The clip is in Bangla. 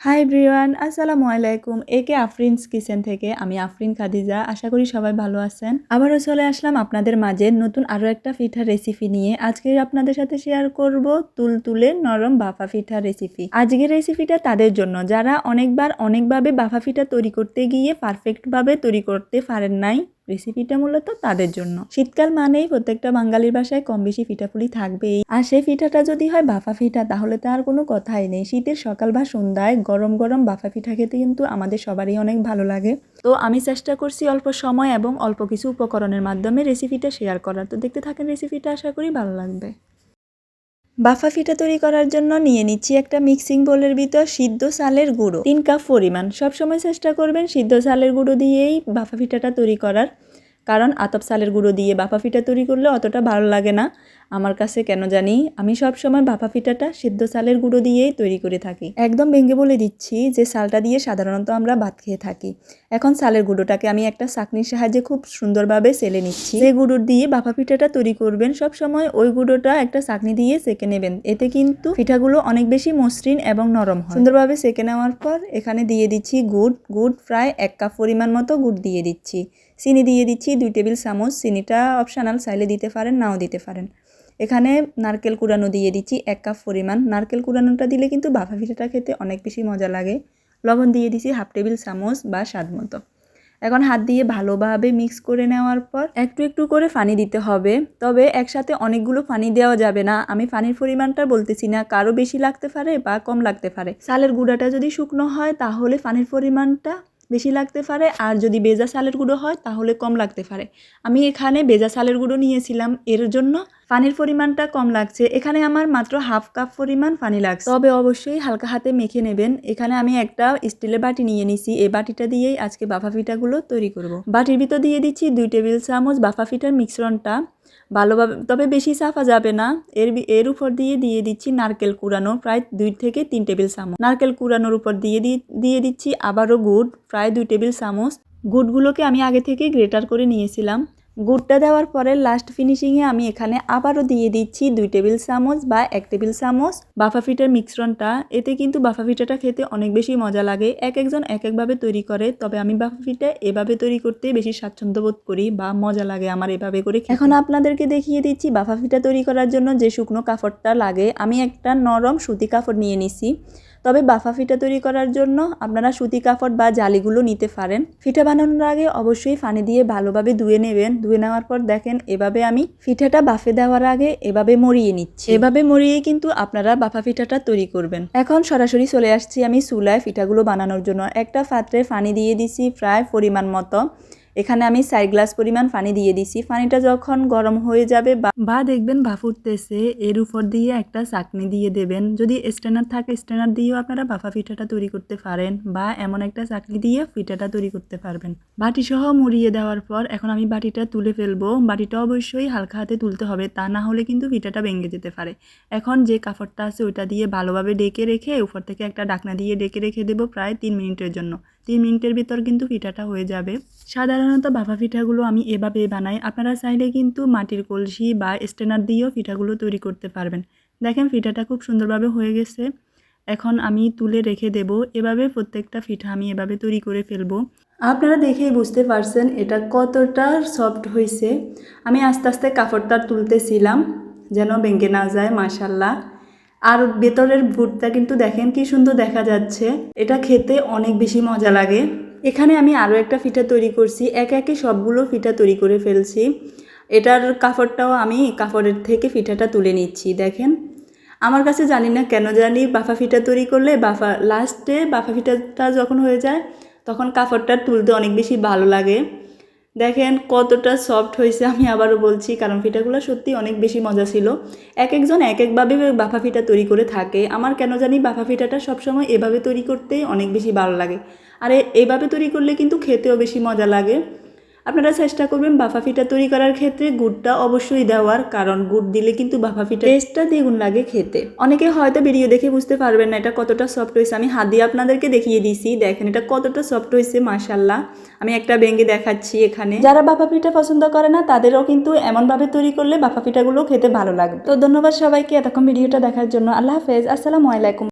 হাই ব্রিওয়ান আসসালামু আলাইকুম। একে আফরিনস কিচেন থেকে, আমি আফরিন খাদিজা, আশা করি সবাই ভালো আছেন। আবারও চলে আসলাম আপনাদের মাঝে নতুন আরও একটা পিঠার রেসিপি নিয়ে। আজকে আপনাদের সাথে শেয়ার করব তুলতুলে নরম বাফা পিঠার রেসিপি আজকের রেসিপিটা তাদের জন্য। যারা অনেকবার, অনেকভাবে বাফা পিঠা তৈরি করতে গিয়ে পারফেক্টভাবে তৈরি করতে পারেন নাই রেসিপিটা মূলত তাদের জন্য। শীতকাল মানেই প্রত্যেকটা বাঙালির বাসায় কম বেশি পিঠাপুলি থাকবেই। আর সেই পিঠাটা যদি হয় বাফা পিঠা তাহলে তো আর কোনো কথাই নেই। শীতের সকাল বা সন্ধ্যায় গরম গরম বাফা পিঠা খেতে কিন্তু আমাদের সবারই অনেক ভালো লাগে। তো আমি চেষ্টা করছি অল্প সময় এবং অল্প কিছু উপকরণের মাধ্যমে রেসিপিটা শেয়ার করার। তো দেখতে থাকেন রেসিপিটা আশা করি ভালো লাগবে। বাফা ফিটা তৈরি করার জন্য নিয়ে নিচ্ছি একটা মিক্সিং বোলের ভিতর সিদ্ধ সালের গুঁড়ো। তিন কাপ পরিমাণ। সবসময় চেষ্টা করবেন সিদ্ধ সালের গুঁড়ো দিয়েই বাফা ফিটাটা তৈরি করার। কারণ আতপ সালের গুঁড়ো দিয়ে বাফা ফিটা তৈরি করলে অতটা ভালো লাগে না। আমার কাছে কেন জানি আমি সব সময় বাফা ফিটাটা সিদ্ধ চালের গুঁড়ো দিয়েই তৈরি করে থাকি। একদম ভেঙে বলে দিচ্ছি যে চালটা দিয়ে সাধারণত আমরা ভাত খেয়ে থাকি। এখন চালের গুঁড়োটাকে আমি একটা চাকনির সাহায্যে খুব সুন্দরভাবে সেলে নিচ্ছি। যে গুঁড়ো দিয়ে বাফা পিঠাটা তৈরি করবেন, সব সময় ওই গুঁড়োটা একটা চাকনি দিয়ে সেকে নেবেন। এতে কিন্তু পিঠাগুলো অনেক বেশি মসৃণ এবং নরম হয়। সুন্দরভাবে সেকে নেওয়ার পর এখানে দিয়ে দিচ্ছি গুড়। গুড় প্রায় এক কাপ পরিমাণ মতো গুড় দিয়ে দিচ্ছি। চিনি দিয়ে দিচ্ছি দুই টেবিল চামচ। চিনিটা অপশানাল চাইলে দিতে পারেন, নাও দিতে পারেন। এখানে নারকেল কুড়ানো দিয়ে দিচ্ছি এক কাপ পরিমাণ। নারকেল কুড়ানোটা দিলে কিন্তু বাফা পিঠাটা খেতে অনেক বেশি মজা লাগে। লবণ দিয়ে দিচ্ছি হাফ টেবিল চামচ বা স্বাদ মতো। এখন হাত দিয়ে ভালোভাবে মিক্স করে নেওয়ার পর একটু একটু করে ফানি দিতে হবে। তবে একসাথে অনেকগুলো ফানি দেওয়া যাবে না। আমি পানির পরিমাণটা বলতেছি না, কারও বেশি লাগতে পারে বা কম লাগতে পারে। চালের গুঁড়াটা যদি শুকনো হয় তাহলে পানির পরিমাণটা বেশি লাগতে পারে। আর যদি বেজা চালের গুঁড়ো হয়, তাহলে কম লাগতে পারে। আমি এখানে বেজা চালের গুঁড়ো নিয়েছিলাম। এর জন্য পানির পরিমাণটা কম লাগছে। এখানে আমার মাত্র হাফ কাপ পরিমাণ পানি লাগছে। তবে অবশ্যই হালকা হাতে মেখে নেবেন। এখানে আমি একটা স্টিলের বাটি নিয়ে নিছি। এই বাটিটা দিয়েই আজকে বাফা পিঠাগুলো তৈরি করব। বাটির ভিতর দিয়ে দিচ্ছি দুই টেবিল চামচ বাফা পিঠার মিশ্রণটা। ভালোভাবে, তবে বেশি সাফা যাবে না। এর এর উপর দিয়ে দিয়ে দিচ্ছি নারকেল কুড়ানো, প্রায় দুই থেকে তিন টেবিল চামচ। নারকেল কুড়ানোর উপর দিয়ে দিয়ে দিচ্ছি আবারও গুড়, প্রায় দুই টেবিল চামচ। গুড়গুলোকে আমি আগে থেকে গ্রেটার করে নিয়েছিলাম। গুড়টা দেওয়ার পরে লাস্ট ফিনিশিংয়ে আমি এখানে আবারও দিয়ে দিচ্ছি দুই টেবিল চামচ বা এক টেবিল চামচ। বাফা ফিটার মিশ্রণটা, এতে কিন্তু বাফা ফিটাটা খেতে অনেক বেশি মজা লাগে। এক একজন এক একভাবে তৈরি করে, তবে আমি বাফা ফিটা এভাবে তৈরি করতে বেশি স্বাচ্ছন্দ্য বোধ করি বা মজা লাগে আমার এভাবে করে এখন আপনাদেরকে দেখিয়ে দিচ্ছি বাফা ফিটা তৈরি করার জন্য যে শুকনো কাপড়টা লাগে। আমি একটা নরম সুতি কাপড় নিয়ে নিছি। তবে বাফা ফিটা তৈরি করার জন্য আপনারা সুতি কাপড় বা জালিগুলো নিতে পারেন। ফিটা বানানোর আগে অবশ্যই পানি দিয়ে ভালোভাবে ধুয়ে নেবেন। ধুয়ে নেওয়ার পর দেখেন, এভাবে আমি ফিঠাটা বাফে দেওয়ার আগে এভাবে মরিয়ে নিচ্ছি। এভাবে মরিয়ে কিন্তু আপনারা বাফা ফিঠাটা তৈরি করবেন। এখন সরাসরি চলে আসছি আমি চুলায় ফিঠাগুলো বানানোর জন্য। একটা পাত্রে ফানি দিয়ে দিছি প্রায় পরিমাণ মতো। এখানে আমি চার গ্লাস পরিমাণ পানি দিয়ে দিছি। পানিটা যখন গরম হয়ে যাবে বা দেখবেন ভাফ উঠতেছে এর উপর দিয়ে একটা চাকনি দিয়ে দেবেন। যদি স্ট্যান্ডার থাকে স্ট্যান্ডার দিয়েও আপনারা বাফা পিঠাটা তৈরি করতে পারেন বা এমন একটা চাকনি দিয়ে পিঠাটা তৈরি করতে পারবেন। বাটি সহ মুড়িয়ে দেওয়ার পর এখন আমি বাটিটা তুলে ফেলব। বাটিটা অবশ্যই হালকা হাতে তুলতে হবে, তা না হলে কিন্তু পিঠাটা ভেঙে যেতে পারে। এখন যে কাপড়টা আছে ওইটা দিয়ে ভালোভাবে ডেকে রেখে উপর থেকে একটা ডাকনা দিয়ে ডেকে রেখে দেবো প্রায় তিন মিনিটের জন্য। তিন মিনিটের ভিতর কিন্তু পিঠাটা হয়ে যাবে। সাধারণত বাফা পিঠাগুলো আমি এভাবে বানাই। আপনারা চাইলে কিন্তু মাটির কলসি বা স্টেনার দিয়েও পিঠাগুলো তৈরি করতে পারবেন। দেখেন পিঠাটা খুব সুন্দরভাবে হয়ে গেছে। এখন আমি তুলে রেখে দেব। এভাবে প্রত্যেকটা পিঠা আমি এভাবে তৈরি করে ফেলব। আপনারা দেখেই বুঝতে পারছেন এটা কতটা সফট হয়েছে। আমি আস্তে আস্তে কাপড়টা তুলতেছিলাম, যেন ভেঙে না যায় মাসাল্লাহ আর ভেতরের ভুটটা কিন্তু দেখেন কি সুন্দর দেখা যাচ্ছে। এটা খেতে অনেক বেশি মজা লাগে। এখানে আমি আরও একটা ফিটা তৈরি করছি। একে একে সবগুলো ফিটা তৈরি করে ফেলছি। এটার কাপড়টাও আমি কাপড়ের থেকে ফিটাটা তুলে নিচ্ছি, দেখেন। আমার কাছে জানি না কেন জানি বাফা ফিটা তৈরি করলে বাফা লাস্টে বাফা ফিটাটা যখন হয়ে যায়, তখন কাপড়টা তুলতে অনেক বেশি ভালো লাগে। দেখেন কতটা সফট হয়েছে, আমি আবারও বলছি, কারণ পিঠাগুলো সত্যি অনেক বেশি মজা ছিল। এক একজন এক একভাবে বাফা ফিটা তৈরি করে থাকে। আমার কেন জানি বাফা পিঠাটা সবসময় এভাবে তৈরি করতেই অনেক বেশি ভালো লাগে। আর, এভাবে তৈরি করলে কিন্তু খেতেও বেশি মজা লাগে। আপনারা চেষ্টা করবেন বাফা ফিটা তৈরি করার ক্ষেত্রে গুড়টা অবশ্যই দেওয়ার, কারণ গুড় দিলে কিন্তু বাফা ফিটা টেস্টটা দ্বিগুণ লাগে খেতে। অনেকে হয়তো ভিডিও দেখে বুঝতে পারবেন না এটা কতটা সফট হয়েছে। আমি হাত দিয়ে আপনাদেরকে দেখিয়ে দিছি দেখেন এটা কতটা সফট হয়েছে মাশাল্লাহ আমি একটা ভেঙে দেখাচ্ছি এখানে। যারা বাফা পিঠা পছন্দ করে না, তাদেরও কিন্তু এমনভাবে তৈরি করলে বাফা পিঠাগুলো খেতে ভালো লাগবে। তো ধন্যবাদ সবাইকে এতক্ষণ ভিডিওটা দেখার জন্য। আল্লাহ হাফেজ। আসসালামু আলাইকুম।